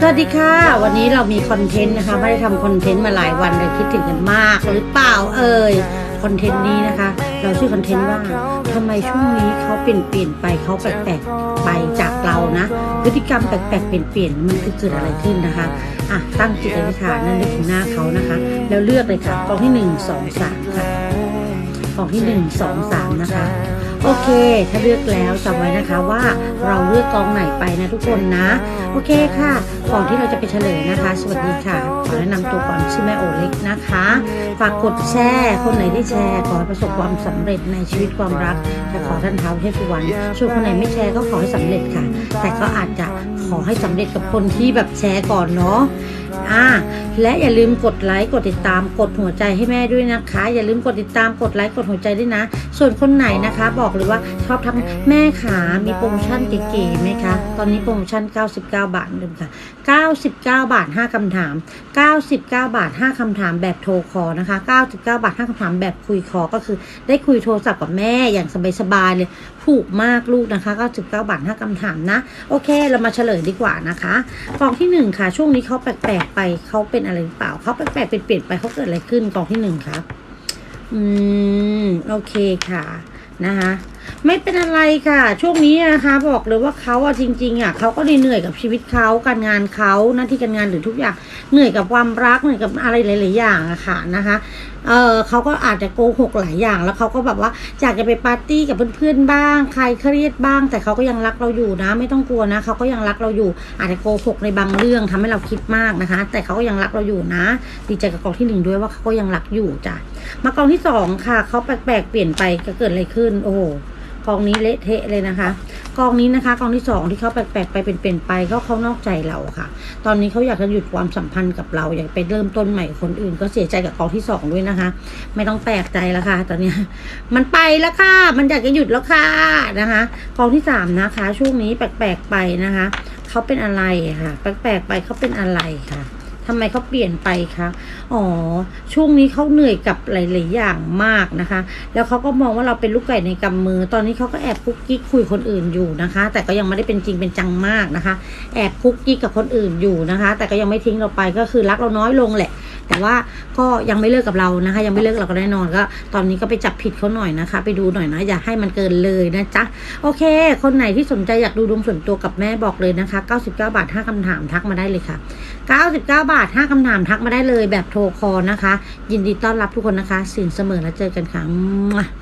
สวัสดีค่ะ วันนี้เรามีคอนเทนต์นะคะ ไม่ได้ทำคอนเทนต์มาหลายวันเลยคิดถึงกันมากหรือเปล่าเอ่ยคอนเทนต์นี้นะคะ เราชื่อคอนเทนต์ว่าทำไมช่วงนี้เขาเปลี่ยนเปลี่ยนไปเขาแปลกๆไปจากเรานะ พฤติกรรมแปลกๆเปลี่ยนเปลี่ยนมันคือเกิดอะไรขึ้นนะคะอะตั้งจิตอธิษฐานนั่นนึกถึงหน้าเขานะคะ แล้วเลือกเลยค่ะกองที่หนึ่งสองสามค่ะกองที่หนึ่งสองสามนะคะ โอเคถ้าเลือกแล้วจำไว้นะคะว่าเราเลือกกองไหนไปนะทุกคนนะ โอเคค่ะ ก่อนที่เราจะไปเฉลยนะคะ สวัสดีค่ะ ขอแนะนำตัวก่อนชื่อแม่โอเล็กนะคะ ฝากกดแชร์ คนไหนได้แชร์ ขอให้ประสบความสำเร็จในชีวิตความรักและขอท่านเท้าเทพสุวรรณส่วนคนไหนไม่แชร์ก็ขอให้สำเร็จค่ะ แต่ก็อาจจะขอให้สำเร็จกับคนที่แบบแชร์ก่อนเนาะ อ่าและอย่าลืมกดไลค์กดติดตามกดหัวใจให้แม่ด้วยนะคะ อย่าลืมกดติดตามกดไลค์กดหัวใจด้วยนะ ส่วนคนไหนนะคะ บอกเลยว่าชอบทั้งแม่ขามีโปรโมชั่นเก๋ๆไหมคะ ตอนนี้โปรโมชั่น 99 บาทเดิมค่ะ 99 บาท 5คำถาม 99 บาท 5คำถามแบบโทรคอนะคะ 99 บาท 5คำถามแบบคุยคอก็คือ ได้คุยโทรศัพท์กับแม่อย่างสบายๆเลยผูกมากลูกนะคะ 99 บาท 5คำถามนะ โอเค เรามาเฉลยดีกว่านะคะกล่องที่หนึ่งค่ะ ช่วงนี้เขาแปลกกไปเขาเป็นอะไรหรือเปล่าเขาแปลกๆเปลี่ยนไปเขาเกิดอะไรขึ้นกองที่หนึ่งครับ อืม โอเคค่ะ นะคะ ไม่เป็นอะไรค่ะ ช่วงนี้นะคะบอกเลยว่าเขาอะจริงๆอะเขาก็เหนื่อยกับชีวิตเขาการงานเขาหน้าที่การงานหรือทุกอย่างเหนื่อยกับความรักเหนื่อยกับอะไรหลายๆอย่างอะค่ะนะคะเออเขาก็อาจจะโกหกหลายอย่าง แล้วเขาก็แบบว่าอยากจะไปปาร์ตี้กับเพื่อนๆบ้างใครเครียดบ้าง แต่เขาก็ยังรักเราอยู่นะ ไม่ต้องกลัวนะเขาก็ยังรักเราอยู่ อาจจะโกหกในบางเรื่องทำให้เราคิดมากนะคะ แต่เขาก็ยังรักเราอยู่นะดีใจกับกองที่หนึ่งด้วยว่าเขาก็ยังรักอยู่จ้ะมากองที่สองค่ะเขาแปลกๆเปลี่ยนไปจะเกิดอะไรขึ้น โอ้ กองนี้เละเทะเลยนะคะ กองนี้นะคะกองที่สองที่เขาแปลกๆไปเป็นเปลี่ยนไปก็เขานอกใจเราค่ะ ตอนนี้เขาอยากจะหยุดความสัมพันธ์กับเราอยากไปเริ่มต้นใหม่คนอื่น ก็เสียใจกับกองที่สองด้วยนะคะ ไม่ต้องแปลกใจแล้วค่ะ ตอนนี้มันไปแล้วค่ะ มันอยากจะหยุดแล้วค่ะนะคะกองที่สามนะคะ ช่วงนี้แปลกๆไปนะคะเขาเป็นอะไรค่ะ แปลกๆไปเขาเป็นอะไรค่ะ ทำไมเขาเปลี่ยนไปคะอ๋อช่วงนี้เขาเหนื่อยกับหลาย ๆ อย่างมากนะคะ แล้วเขาก็มองว่าเราเป็นลูกไก่ในกำมือ ตอนนี้เขาก็แอบคุกกิ๊กคุยคนอื่นอยู่นะคะ แต่ก็ยังไม่ได้เป็นจริงเป็นจังมากนะคะ แอบคุกกิ๊กกับคนอื่นอยู่นะคะ แต่ก็ยังไม่ทิ้งเราไปก็คือรักเราน้อยลงแหละ แต่ว่าก็ยังไม่เลิกกับเรานะคะ ยังไม่เลิกเราก็แน่นอนก็ ตอนนี้ก็ไปจับผิดเขาหน่อยนะคะ ไปดูหน่อยนะอย่าให้มันเกินเลยนะจ๊ะโอเค คนไหนที่สนใจอยากดูดวงส่วนตัวกับแม่บอกเลยนะคะ 99 บาท 5คำถามทักมาได้เลยค่ะ 99 บาท 5คำถามทักมาได้เลยแบบโทรคอลนะคะ ยินดีต้อนรับทุกคนนะคะสินเสมอแล้วเจอกันค่ะ